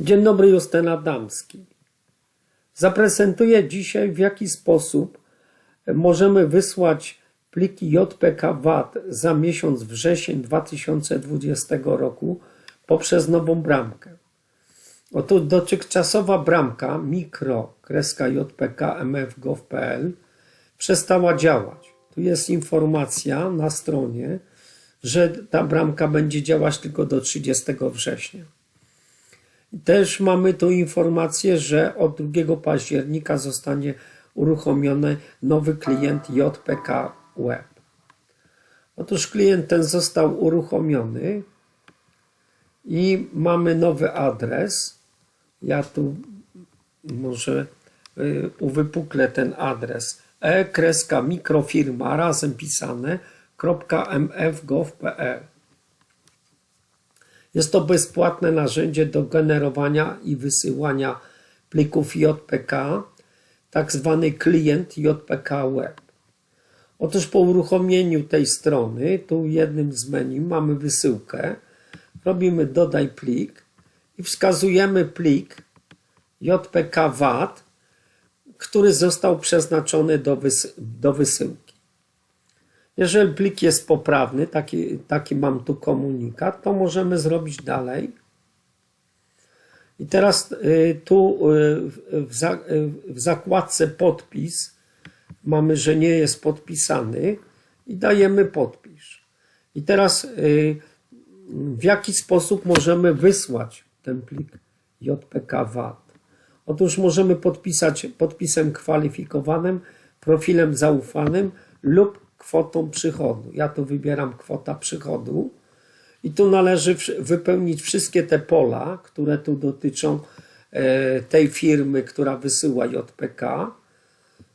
Dzień dobry, Justyna Damski. Zaprezentuję dzisiaj, w jaki sposób możemy wysłać pliki JPK VAT za miesiąc wrzesień 2020 roku poprzez nową bramkę. Otóż dotychczasowa bramka mikro kreska JPK mfgov.pl przestała działać. Tu jest informacja na stronie, że ta bramka będzie działać tylko do 30 września. Też mamy tu informację, że od 2 października zostanie uruchomiony nowy klient JPK Web. Otóż klient ten został uruchomiony i mamy nowy adres. Ja tu może y, uwypuklę ten adres e mikrofirma razem pisane .mfgov.pl jest to bezpłatne narzędzie do generowania i wysyłania plików JPK, tak zwany klient JPK Web. Otóż po uruchomieniu tej strony, tu jednym z menu mamy wysyłkę, robimy dodaj plik i wskazujemy plik JPK VAT, który został przeznaczony do, wys do wysyłki. Jeżeli plik jest poprawny, taki, taki mam tu komunikat, to możemy zrobić dalej. I teraz y, tu y, y, w zakładce podpis mamy, że nie jest podpisany i dajemy podpisz. I teraz w jaki sposób możemy wysłać ten plik JPK VAT? Otóż możemy podpisać podpisem kwalifikowanym, profilem zaufanym lub kwotą przychodu. Ja tu wybieram kwota przychodu i tu należy wypełnić wszystkie te pola, które tu dotyczą e, tej firmy, która wysyła JPK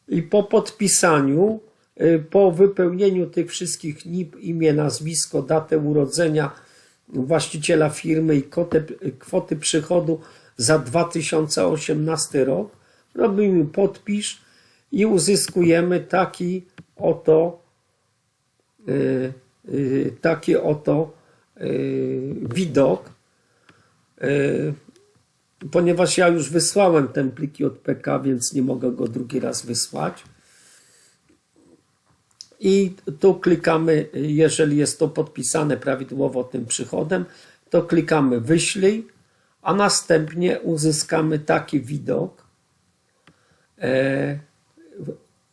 i po podpisaniu, e, po wypełnieniu tych wszystkich NIP, imię, nazwisko, datę urodzenia właściciela firmy i kwotę, kwoty przychodu za 2018 rok, robimy podpisz i uzyskujemy taki oto taki oto y, widok, ponieważ ja już wysłałem ten plik JPK, więc nie mogę go drugi raz wysłać. I tu klikamy, jeżeli jest to podpisane prawidłowo tym przychodem, to klikamy wyślij, a następnie uzyskamy taki widok. E,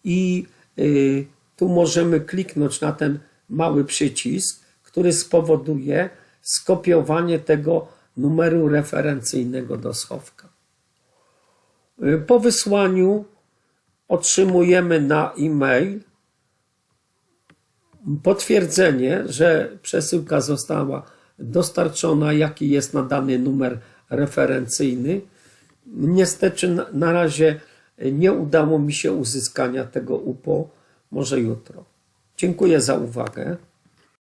I tu możemy kliknąć na ten mały przycisk, który spowoduje skopiowanie tego numeru referencyjnego do schowka. Po wysłaniu otrzymujemy na e-mail potwierdzenie, że przesyłka została dostarczona, jaki jest nadany numer referencyjny. Niestety na razie nie udało mi się uzyskania tego UPO może jutro. Dziękuję za uwagę.